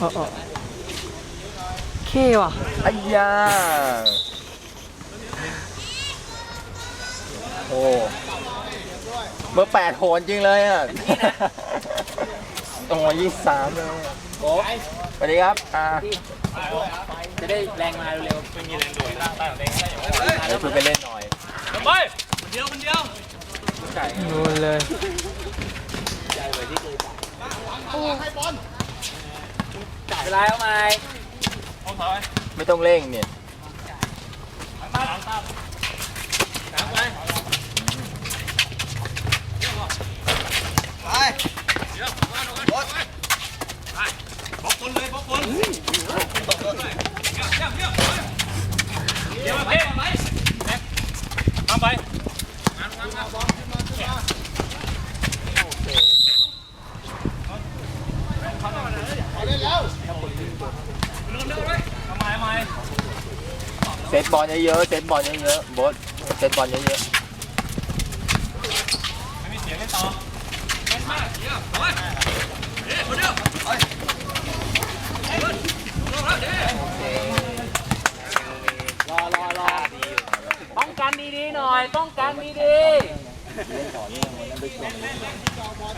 เออเออเคว่ะอ้ยาโอ้เบอร์แปดโหนจริงเลยอะโอ้ยี่สามเลยโอ้สวัสดีครับ อ่า จะได้แรงมาเร็วๆเดี๋ยวคุณไปเล่นหน่อยนู่นเลยเลย วลาเอาไหมไม่ต้องเร่งเนี่ย เซตบอลเยอะๆเซตบอลเยอะๆโบสเซตบอลเยอะๆโอเครอรอรอป้องกันดีๆหน่อยป้องกันดี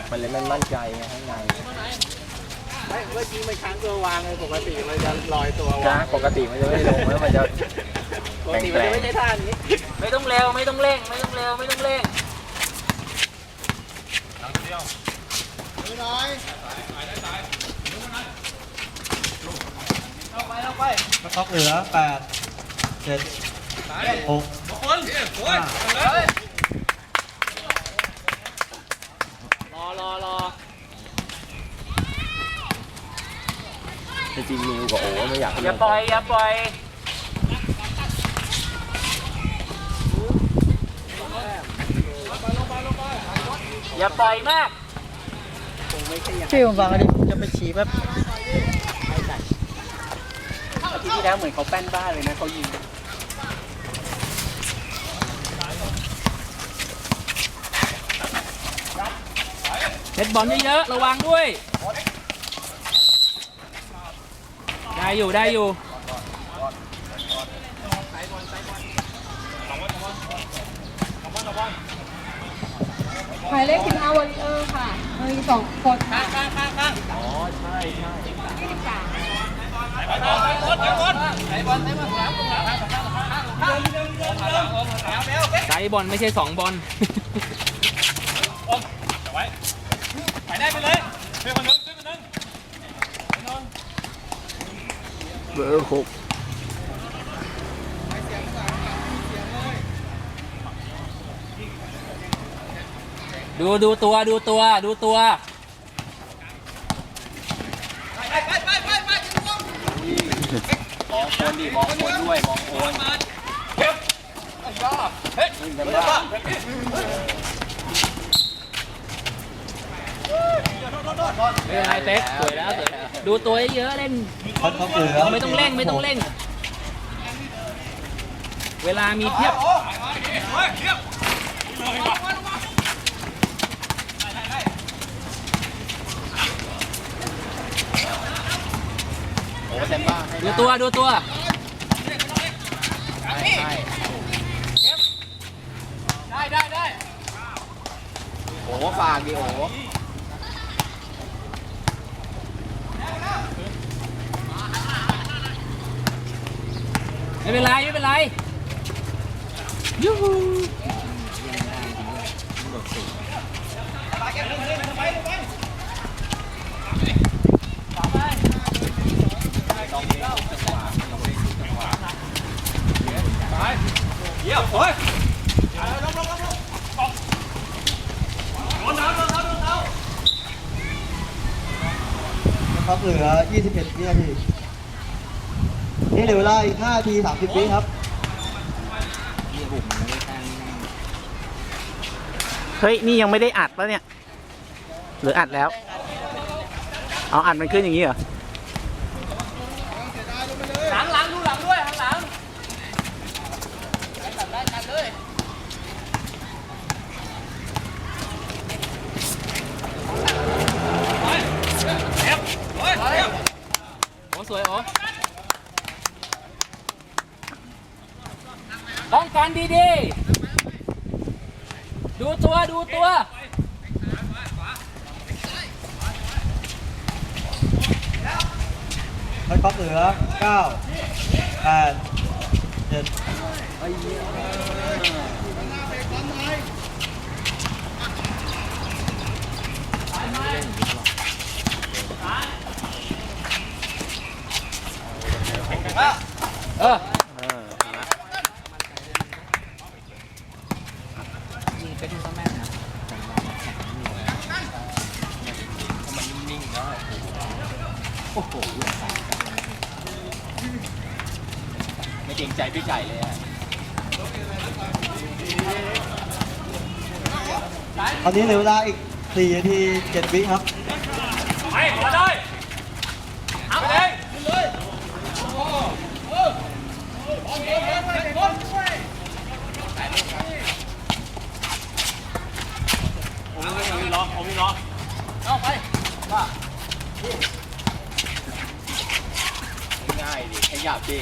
มันเลยไม่มั่นใจไงข้างในเมื่อกี้มันค้างตัววางเลยปกติมันจะลอยตัวนะปกติมันจะไม่ลงแล้วมันจะ ปกติมันจะไม่ใช่ท่านี้ๆไม่ต้องเร็วไม่ต้องเร่งไม่ต้องเร็วไม่ต้องเร่งท็อกเหลือแปดเจ็ดหกห้ารอรอรอจริงๆนิวกับโอ้ไม่อยากให้อย่าปล่อยอย่าปล่อย อย่าปล่อยมากพี่ผมฟังอันนี้จะไปฉี่แบบอาทิตย์ที่แล้วเหมือนเขาแป้นบ้านเลยนะเขายิงเซ็ตบอลเยอะๆระวังด้วย ได้อยู่ได้อยู่ หมายเลข15วอลเลอร์ค่ะมีสองคนค่ะอ๋อ ใช่ใช่ยี่สิบสามไซส์บอลไม่ใช่สองบอลเบอร์หก ดูดูตัวดูตัวดูตัวไปไปไปไปไปมองคนดิมองคนด้วยมองคนวิ่งกันบ้าไม่เป็นไรเป๊กสวยแล้วสวยแล้วดูตัวเยอะเล่นท็อกเหลือไม่ต้องเร่งไม่ต้องเร่ง เวลามีเพียบ เต็มบ้าให้ดูตัวดูตัวใช่ใช่โอ้ฝากดิโอ้ไม่เป็นไรไม่เป็นไรยูฮูท็อก เหลือ 21วินาทีนี่เหลือเวลาอีก5นาที30วิครับเฮ้ย นี่ยังไม่ได้อัดปะเนี่ย หรืออัดแล้ว เอาอัดมันขึ้นอย่างนี้เหรอ หลังหลังดูหลังด้วยหลังหลัง กันดีๆ ดูตัวดูตัวพัดก๊อกเหลือเก้าแปดเจ็ดเออ พี่ไก่เลยอะตอนนี้เหลือเวลาอีกสี่นาทีเจ็ดวิครับไปมาเลยเอาไปเลยง่ายดิขยับดิ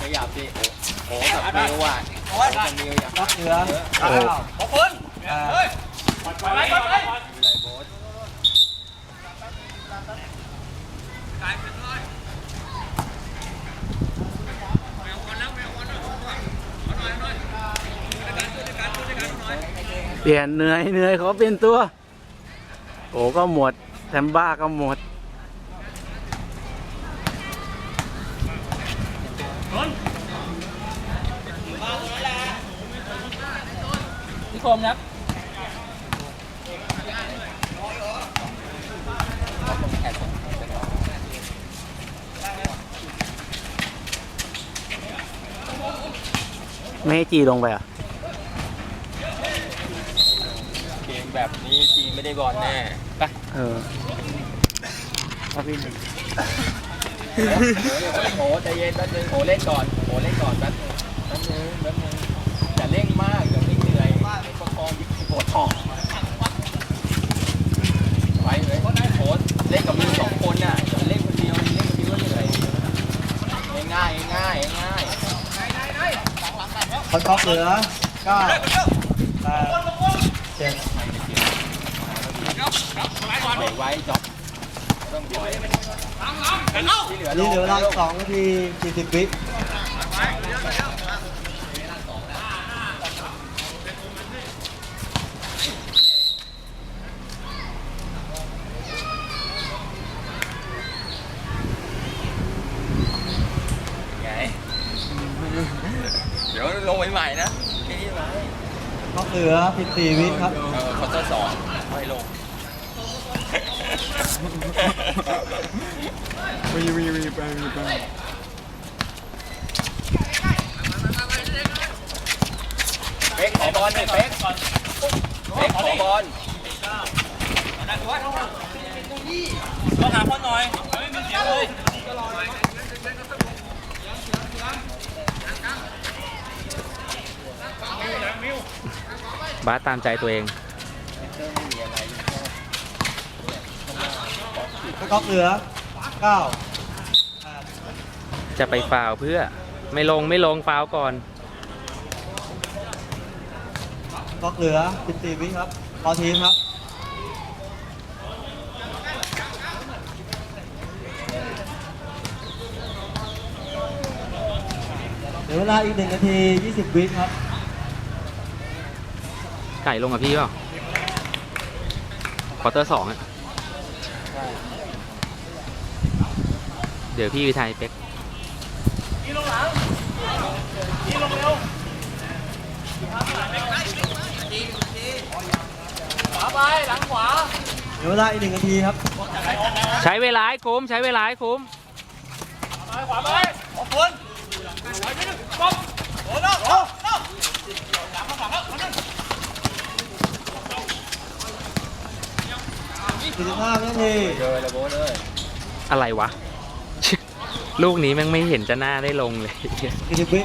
ขยับดิโอ้โหกับนิ้วอะโอ้กับนิ้วอยาก๊อกเหลือเอาขอบคุณแปดไปไปไปไรโบ๊ทเปลี่ยนเหนื่อยเหนื่อยเขอเปลี่ยนตัว โอ้ก็หมดแซมบ้าก็หมด พี่คมครับไม่ให้จีลงไปอะ เกมแบบนี้จีไม่ได้บอลแน่ไปเออเอาพี่โอ้ใจเย็นแป๊บนึงโอ้เล่นก่อนโอ้เล่นก่อนแป๊บนึงแป๊บนึงแป๊บนึงอย่าเร่งมาก ยิบปวดท้องไว้เลยโค้ชเล่นกับมือสองคนน่ะอย่าเล่นคนเดียวเล่นคนเดียวก็เหนื่อยง่ายๆง่ายๆง่ายพัดก๊อกเหลือเก้าแปดเจ็ดๆเบรกไว้จ็อบต้องปล่อยที่เหลืออันนี้เหลือเวลาอีกสองนาทีสี่สิบวิ ไงเดี๋ยวลงไปใหม่นะแค่นี้ไหม ก๊อกเหลือสิบสี่วิครับเออเขาจะสอนค่อยลง วีวีวีไปวีไปเป๊กขอบอลหน่อยเป๊กเป๊กขอบอลต้องหาคนหน่อยไม่มีเสียงเลย บาสตามใจตัวเองพัดก๊อกเหลือเก้าแปดจะไปฟาวเพื่อไม่ลงไม่ลงฟาวก่อนก๊อกเหลือสิบสี่วิครับรอทีมครับเหลือเวลาอีกหนึ่งนาทียี่สิบวิครับ ไก่ลงกับพี่เปล่าควอเตอร์สองอะเดี๋ยวพี่วิทัยเป็กขวาไปหลังขวาเหลือเวลาอีกหนึ่งนาทีครับ ใช้เวลาให้คุ้มใช้เวลาให้คุ้มขวาไปขอบคุณป๊อปโอ้โหโอ้โห สี่สิบห้าวินาทีเจอเลยโบ๊ทเลยอะไรวะ ลูกนี้แม่งไม่เห็นจะหน้าได้ลงเลย สี่สิบวิ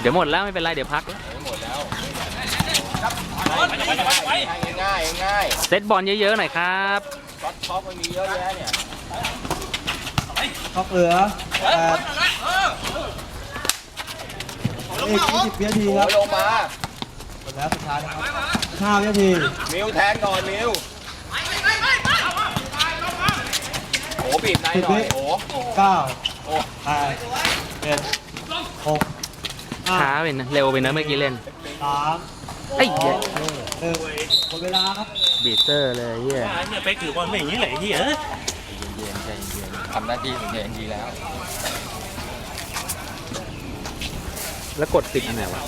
เดี๋ยวหมดแล้วไม่เป็นไรเดี๋ยวพักแล้วหมดแล้วง่ายๆง่ายเซตบอลเยอะๆหน่อยครับๆช็อตท็อปมันมีเยอะแยะเนี่ยก๊อกเหลือแปดอีก20วินาทีโอ้ครับยลงมาหมดแล้วสุดท้ายนะครับ 5วินาทีมิวแทนก่อนมิวโอ้บีบในหน่อยโอ้9โอ้8 7 6ช้าไปนะเร็วไปนะเมื่อกี้เล่น3ไอ้เหี้ยหนึ่งหมดเวลาครับบีเตอร์เลยเฮียเนี่ยไปถือบอลไม่อย่างนี้เลยที่เออเย็นใจเย็นทำหน้าที่ของตัวเองดีแล้ว แล้วกดปิดอันไหนวะ